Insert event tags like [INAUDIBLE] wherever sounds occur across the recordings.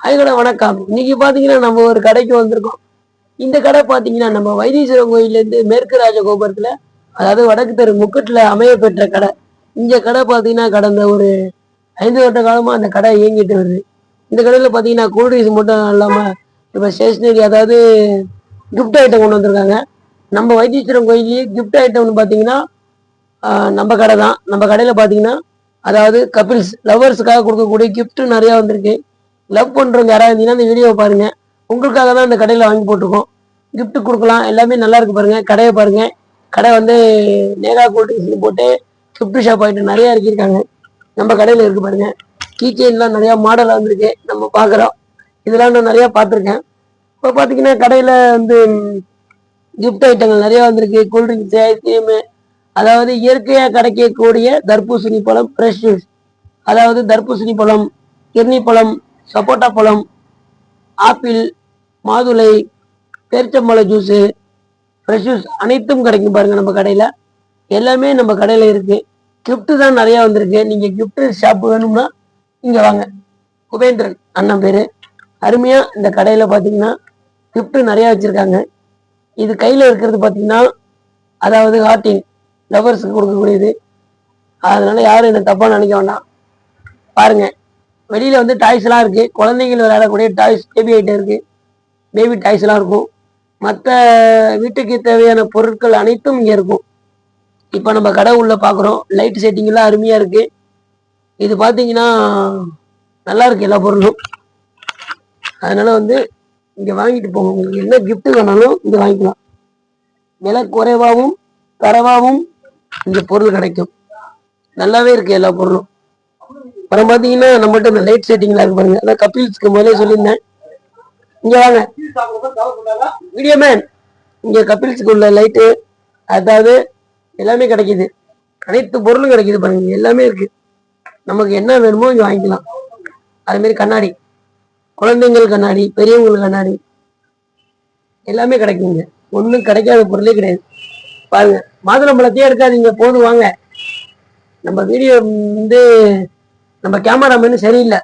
அதுக்கூட வணக்கம். இன்னைக்கு பாத்தீங்கன்னா நம்ம ஒரு கடைக்கு வந்திருக்கோம். இந்த கடை பாத்தீங்கன்னா நம்ம வைத்தீஸ்வரன் கோயில்ல இருந்து மேற்கு ராஜ கோபுரத்துல அதாவது வடக்கு தெரு முக்கட்டுல அமைய பெற்ற கடை. இந்த கடை பாத்தீங்கன்னா கடந்த ஒரு ஐந்து வருட காலமா அந்த கடை இயங்கிட்டு வருது. இந்த கடையில பாத்தீங்கன்னா கூல்ட்ரிங்க்ஸ் மட்டும் இல்லாம இப்ப ஸ்டேஷனரி அதாவது கிஃப்ட் ஐட்டம் கொண்டு வந்திருக்காங்க. நம்ம வைத்தீஸ்வரன் கோயிலே கிஃப்ட் ஐட்டம்னு பாத்தீங்கன்னா நம்ம கடை தான். நம்ம கடையில பாத்தீங்கன்னா அதாவது கப்பிள்ஸ் லவர்ஸுக்காக கொடுக்கக்கூடிய கிஃப்ட் நிறைய வந்திருக்கு. லவ் பண்ணுறவங்க யாராவது இருந்தீங்கன்னா இந்த வீடியோவை பாருங்கள் உங்களுக்காக தான் இந்த கடையில் வாங்கி போட்டிருக்கோம். கிஃப்ட் கொடுக்கலாம். எல்லாமே நல்லா இருக்கு பாருங்கள் கடையை பாருங்கள் கடை வந்து நேகா கூல்ட்ரிங்க்ஸ் போட்டு கிஃப்ட் ஷாப் ஆகிட்டு நிறையா இருக்கிருக்காங்க நம்ம கடையில் இருக்கு பாருங்கள் கீ செயின்லாம் நிறையா மாடலாக வந்திருக்கு. நம்ம பார்க்குறோம். இதெல்லாம் நான் நிறையா பார்த்துருக்கேன். இப்போ பார்த்தீங்கன்னா கடையில் வந்து கிஃப்ட் ஐட்டங்கள் நிறையா வந்திருக்கு. கூல்ட்ரிங்க்ஸ் ஐஸ்கிரீமு அதாவது இயற்கையாக கிடைக்கக்கூடிய தர்பூசணி பழம் ஃப்ரெஷ் ஜூஸ் அதாவது தர்பூசணி பழம் கிர்னி பழம் சப்போட்டா பழம் ஆப்பிள் மாதுளை பேரிச்சம்பழ ஜூஸு ஃப்ரெஷ் ஜூஸ் அனைத்தும் கிடைக்கும் பாருங்க நம்ம கடையில். எல்லாமே நம்ம கடையில் இருக்குது கிஃப்ட்டு தான் நிறையா வந்திருக்கு. நீங்கள் கிஃப்ட்டு ஷாப் வேணும்னா இங்கே வாங்க. குபேந்திரன் அண்ணன் பேர். அருமையாக இந்த கடையில் பார்த்தீங்கன்னா கிஃப்ட்டு நிறையா வச்சுருக்காங்க. இது கையில் இருக்கிறது பார்த்தீங்கன்னா அதாவது ஹார்ட்டின் லவர்ஸுக்கு கொடுக்கக்கூடியது. அதனால் யாரும் என்ன தப்பாக நினைக்க வேண்டாம். பாருங்கள் வெளியில வந்து டாய்ஸ் எல்லாம் இருக்கு. குழந்தைகள் விளையாடக்கூடிய டாய்ஸ் பேபி ஐட்டம் இருக்கு. பேபி டாய்ஸ் எல்லாம் இருக்கும். மற்ற வீட்டுக்கு தேவையான பொருட்கள் அனைத்தும் இங்கே இருக்கும். இப்போ நம்ம கடை உள்ளே பார்க்குறோம் லைட் செட்டிங்லாம் அருமையாக இருக்குது இது பார்த்தீங்கன்னா நல்லா இருக்குது எல்லா பொருளும். அதனால் வந்து இங்கே வாங்கிட்டு போங்க. உங்களுக்கு என்ன கிஃப்ட்டு வேணாலும் இங்கே வாங்கிக்கலாம். விலை குறைவாகவும் தரவாகவும் இந்த பொருள் கிடைக்கும். நல்லாவே இருக்குது எல்லா பொருளும். அப்புறம் பாத்தீங்கன்னா நம்மகிட்ட இந்த லைட் செட்டிங்ல இருக்கு பாருங்க. அதான் கபில்ஸ்க்கு முதலே சொல்லியிருந்தேன். இங்க வாங்க. வீடியோ மேன் இங்க கபில்ஸ்க்கு உள்ள லைட்டு அதாவது எல்லாமே கிடைக்குது. அனைத்து பொருளும் கிடைக்குது பாருங்க. எல்லாமே இருக்கு. நமக்கு என்ன வேணுமோ இங்க வாங்கிக்கலாம். அதுமாரி கண்ணாடி. குழந்தைங்கள் கண்ணாடி பெரியவங்கள் கண்ணாடி. எல்லாமே கிடைக்குங்க. ஒன்றும் கிடைக்காத பொருளே கிடையாது. பாருங்க. மாதுளம்பழத்தையே இருக்காதீங்க போதும். வாங்க. நம்ம வீடியோ வந்து நம்ம கேமராமேனு சரியில்லை.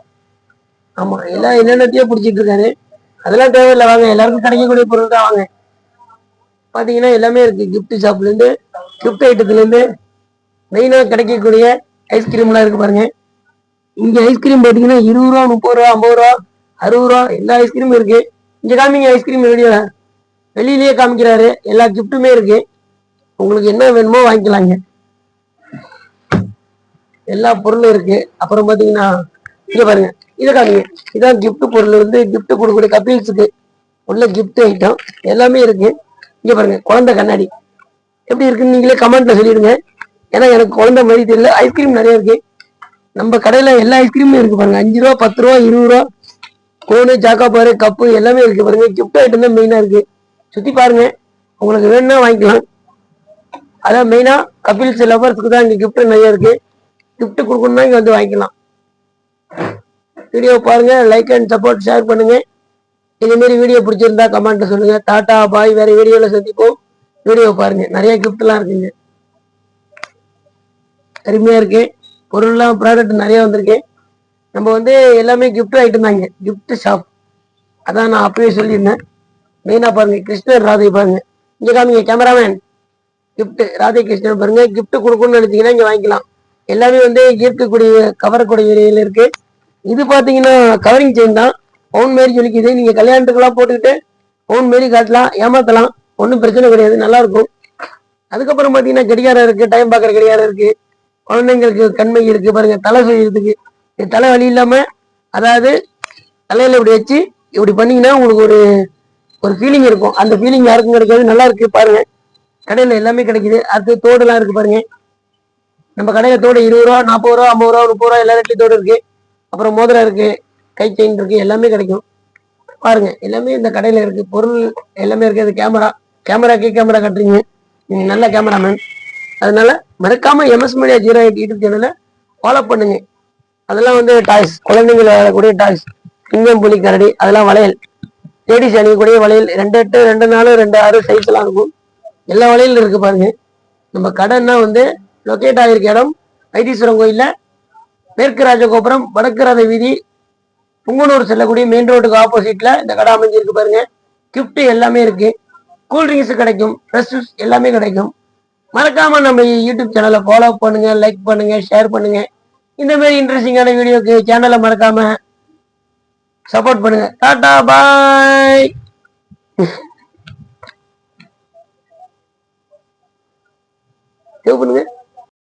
ஆமா எல்லாம் என்னென்னத்தையோ பிடிச்சிட்டு இருக்காரு. அதெல்லாம் தேவையில்லை வாங்க. எல்லாருக்கும் கிடைக்கக்கூடிய பொருள் தான் வாங்க. பாத்தீங்கன்னா எல்லாமே இருக்கு. கிஃப்ட் ஷாப்ல இருந்து கிஃப்ட் ஐட்டத்துல இருந்து மெயினா கிடைக்கக்கூடிய ஐஸ்கிரீம்லாம் இருக்கு பாருங்க. இங்க ஐஸ்கிரீம் பாத்தீங்கன்னா இருபது ரூபா முப்பது ரூபா ஐம்பது ரூபா அறுபது ரூபா எல்லா ஐஸ்கிரீமும் இருக்கு. இங்க காமிங்க ஐஸ்கிரீம் வெளியில வெளியிலேயே காமிக்கிறாரு. எல்லா கிஃப்ட்டுமே இருக்கு. உங்களுக்கு என்ன வேணுமோ வாங்கிக்கலாங்க. எல்லா பொருளும் இருக்கு. அப்புறம் பாத்தீங்கன்னா இங்க பாருங்க. இதை காமிங்க இதான் gift பொருள் வந்து கிஃப்ட் கொடுக்கக்கூடிய கப்பிள்ஸுக்கு உள்ள கிஃப்ட் ஐட்டம் எல்லாமே இருக்கு. இங்க பாருங்க குழந்தை கண்ணாடி. எப்படி இருக்குன்னு நீங்களே கமெண்ட்ல சொல்லிடுங்க. ஏன்னா எனக்கு குழந்தை மாதிரி தெரியல. ஐஸ்கிரீம் நிறைய இருக்கு. நம்ம கடையில எல்லா ஐஸ்கிரீமும் இருக்கு பாருங்க. அஞ்சு ரூபா பத்து ரூபா இருபது ரூபா. கோனு சாக்காப்பாரு கப்பு எல்லாமே இருக்கு பாருங்க. கிஃப்ட் ஐட்டம் தான் மெயினா இருக்கு. சுத்தி பாருங்க. உங்களுக்கு வேணும்னா வாங்கிக்கலாம். அதான் மெயினா கபில்ஸ் லவர்ஸ்க்கு தான் இங்க கிஃப்ட் நிறைய இருக்கு. கிஃப்ட் கொடுக்கணும்னா இங்கே வந்து வாங்கிக்கலாம். வீடியோ பாருங்க லைக் அண்ட் சப்போர்ட் ஷேர் பண்ணுங்க. இதுமாரி வீடியோ பிடிச்சிருந்தா கமெண்ட்ல சொல்லுங்க. டாட்டா பாய் வேற வீடியோவில் சந்திப்போம். வீடியோ பாருங்க. நிறைய கிஃப்ட்லாம் இருக்குங்க. அருமையா இருக்கு. பொருள்லாம் ப்ராடக்ட் நிறைய வந்திருக்கு. நம்ம வந்து எல்லாமே கிஃப்ட் ஐட்டம் தாங்க. கிஃப்ட் ஷாப் அதான் நான் அப்பவே சொல்லியிருந்தேன். மெயினா பாருங்க கிருஷ்ணர் ராதை பாருங்க. இங்க காமிங்க கேமராமேன் கிஃப்ட் ராதே கிருஷ்ணன் பாருங்க. கிஃப்ட் கொடுக்கணும்னு நினைச்சீங்கன்னா இங்க வாங்கிக்கலாம். எல்லாமே வந்து ஈர்க்கக்கூடிய கவரக்கூடிய விலையில இருக்கு. இது பாத்தீங்கன்னா கவரிங் செயின் தான். பவுன் மாரி சொல்லிக்குது நீங்க கல்யாணத்துக்கெல்லாம் போட்டுக்கிட்டு பவுன் மாரி காட்டலாம் ஏமாத்தலாம் ஒன்றும் பிரச்சனை கிடையாது நல்லா இருக்கும். அதுக்கப்புறம் பாத்தீங்கன்னா கடிகாரம் இருக்கு டைம் பார்க்குற கடிகாரம் இருக்கு. குழந்தைங்களுக்கு கண்மை இருக்கு பாருங்க தலை செய்யறதுக்கு இது தலை வலி இல்லாம அதாவது தலையில இப்படி வச்சு இப்படி பண்ணீங்கன்னா உங்களுக்கு ஒரு ஒரு ஃபீலிங் இருக்கும். அந்த ஃபீலிங் யாருக்கும் கிடைக்காது நல்லா இருக்கு பாருங்க. கடையில எல்லாமே கிடைக்குது. அடுத்து தோடுலாம் இருக்கு பாருங்க. நம்ம கடையில தோடு இருபது ரூபா நாற்பது ரூபா ஐம்பது ரூபா முப்பது ரூபா எல்லா ரேட்லயும் தோடு இருக்கு. அப்புறம் மோதிரம் இருக்கு கை செயின் இருக்கு எல்லாமே கிடைக்கும். பாருங்க எல்லாமே இந்த கடையில இருக்கு. பொருள் எல்லாமே இருக்கு. அது கேமரா கேமராக்கே கேமரா கட்டுறீங்க. நீங்க நல்ல கேமராமேன் அதனால மறக்காம MS media zero eight YouTube சேனலை ஃபாலோ பண்ணுங்க. அதெல்லாம் வந்து டாய்ஸ் குழந்தைங்க விளையாடக்கூடிய டாய்ஸ் சிங்கம் புலி கரடி அதெல்லாம் வளையல். லேடிஸ் அணியக்கூடிய வளையல். ரெண்டு எட்டு ரெண்டு நாலு ரெண்டு ஆறு சைஸ் எல்லாம் இருக்கும். எல்லா வளையலும் இருக்கு பாருங்க. நம்ம கடைன்னா வந்து லொக்கேட் ஆகிருக்க இடம் வைத்தீஸ்வரன் கோயிலில். மேற்கு ராஜகோபுரம் வடக்கு ரத வீதி புங்கனூர் செல்லக்கூடிய மெயின் ரோட்டுக்கு ஆப்போசிட்ல இந்த கடை அமைஞ்சிருக்கு பாருங்க. கிஃப்ட்டு எல்லாமே இருக்கு. கூல்ட்ரிங்க்ஸ் கிடைக்கும். ஃப்ரெஷ் எல்லாமே கிடைக்கும். மறக்காம நம்ம யூடியூப் சேனலை ஃபாலோ பண்ணுங்க லைக் பண்ணுங்க ஷேர் பண்ணுங்க. இந்த மாதிரி இன்ட்ரெஸ்டிங்கான வீடியோக்கு சேனலை மறக்காம சப்போர்ட் பண்ணுங்க. டாடா பாய். [LAUGHS] பண்ணுங்க.